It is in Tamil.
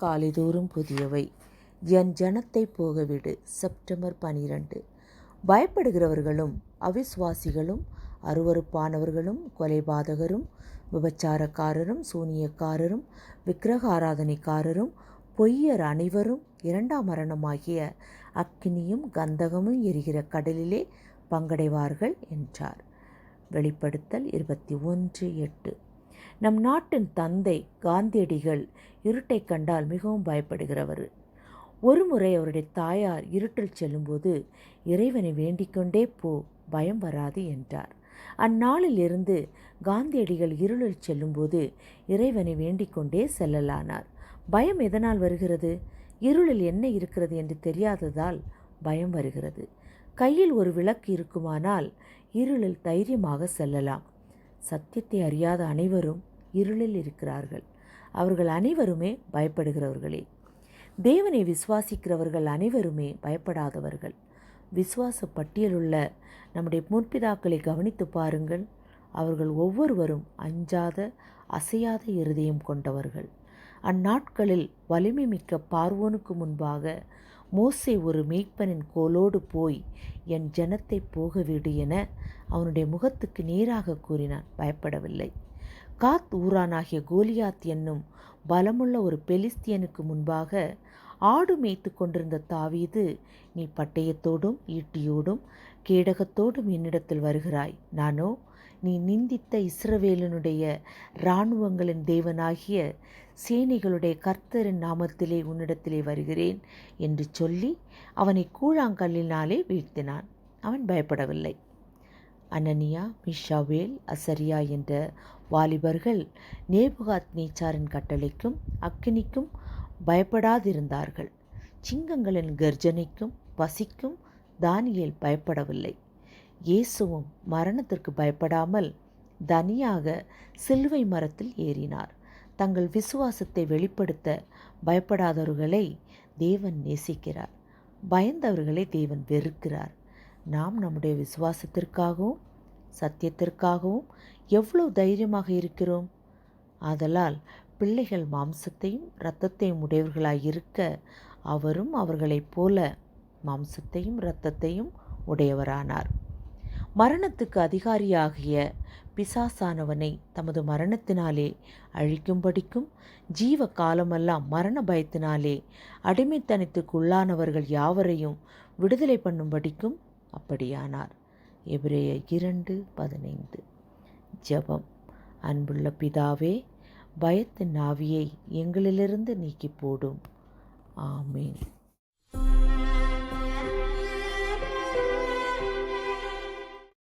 காலைதோறும் புதியவை. என் ஜனத்தை போகவிடு. செப்டம்பர் பனிரெண்டு. பயப்படுகிறவர்களும் அவிசுவாசிகளும் அருவருப்பானவர்களும் கொலைபாதகரும் விபச்சாரக்காரரும் சூனியக்காரரும் விக்கிரக ஆராதனைக்காரரும் பொய்யர் அனைவரும் இரண்டாம் மரணமாகிய அக்கினியும் கந்தகமும் எரிகிற கடலிலே பங்கடைவார்கள் என்றார். வெளிப்படுத்தல் இருபத்தி ஒன்று எட்டு. நம் நாட்டின் தந்தை காந்தியடிகள் இருட்டை கண்டால் மிகவும் பயப்படுகிறவர். ஒருமுறை அவருடைய தாயார் இருட்டில் செல்லும்போது இறைவனை வேண்டிக்கொண்டே போ பயம் வராது என்றார். அந்நாளிலிருந்து காந்தியடிகள் இருளில் செல்லும்போது இறைவனை வேண்டிக்கொண்டே செல்லலானார். பயம் எதனால் வருகிறது? இருளில் என்ன இருக்கிறது என்று தெரியாததால் பயம் வருகிறது. கையில் ஒரு விளக்கு இருக்குமானால் இருளில் தைரியமாக செல்லலாம். சத்தியத்தை அறியாத அனைவரும் இருளில் இருக்கிறார்கள். அவர்கள் அனைவருமே பயப்படுகிறவர்களே. தேவனை விசுவாசிக்கிறவர்கள் அனைவருமே பயப்படாதவர்கள். விசுவாச பட்டியலுள்ள நம்முடைய முற்பிதாக்களை கவனித்து பாருங்கள். அவர்கள் ஒவ்வொருவரும் அஞ்சாத அசையாத இருதயம் கொண்டவர்கள். அந்நாட்களில் வலிமை மிக்க பார்வோனுக்கு முன்பாக மோசே ஒரு மேய்ப்பனின் கோலோடு போய் என் ஜனத்தை போகவிடு என அவனுடைய முகத்துக்கு நேராக கூறினான். பயப்படவில்லை. காத் ஊரானாகிய கோலியாத் என்னும் பலமுள்ள ஒரு பெலிஸ்தியனுக்கு முன்பாக ஆடு மேய்த்து கொண்டிருந்த தாவீது நீ பட்டயத்தோடும் ஈட்டியோடும் கேடகத்தோடும் என்னிடத்தில் வருகிறாய். நானோ நீ நிந்தித்த இஸ்ரவேலனுடைய இராணுவங்களின் தேவனாகிய சேனைகளுடைய கர்த்தரின் நாமத்திலே உன்னிடத்திலே வருகிறேன் என்று சொல்லி அவனை கூழாங்கல்லினாலே வீழ்த்தினான். அவன் பயப்படவில்லை. அனனியா மிஷாவேல் அசரியா என்ற வாலிபர்கள் நேபுகாத் நீச்சாரின் கட்டளைக்கும் அக்கினிக்கும் பயப்படாதிருந்தார்கள். சிங்கங்களின் கர்ஜனைக்கும் பசிக்கும் தானியல் பயப்படவில்லை. இயேசுவும் மரணத்திற்கு பயப்படாமல் தனியாக சிலுவை மரத்தில் ஏறினார். தங்கள் விசுவாசத்தை வெளிப்படுத்த பயப்படாதவர்களை தேவன் நேசிக்கிறார். பயந்தவர்களை தேவன் வெறுக்கிறார். நாம் நம்முடைய விசுவாசத்திற்காகவும் சத்தியத்திற்காகவும் எவ்வளவு தைரியமாக இருக்கிறோம்? ஆதலால் பிள்ளைகள் மாம்சத்தையும் இரத்தத்தையும் உடையவர்களாய் இருக்க அவரும் அவர்களைப் போல மாம்சத்தையும் இரத்தத்தையும் உடையவரானார். மரணத்துக்கு அதிகாரியாகிய பிசாசானவனை தமது மரணத்தினாலே அழிக்கும்படிக்கும் ஜீவ காலமெல்லாம் மரண பயத்தினாலே அடிமைத்தனத்துக்குள்ளானவர்கள் யாவரையும் விடுதலை பண்ணும்படிக்கும் அப்படியானார். எபிரேய இரண்டு பதினைந்து. ஜெபம். அன்புள்ள பிதாவே பயத்தின் ஆவியை எங்களிலிருந்து நீக்கி போடும் ஆமேன்.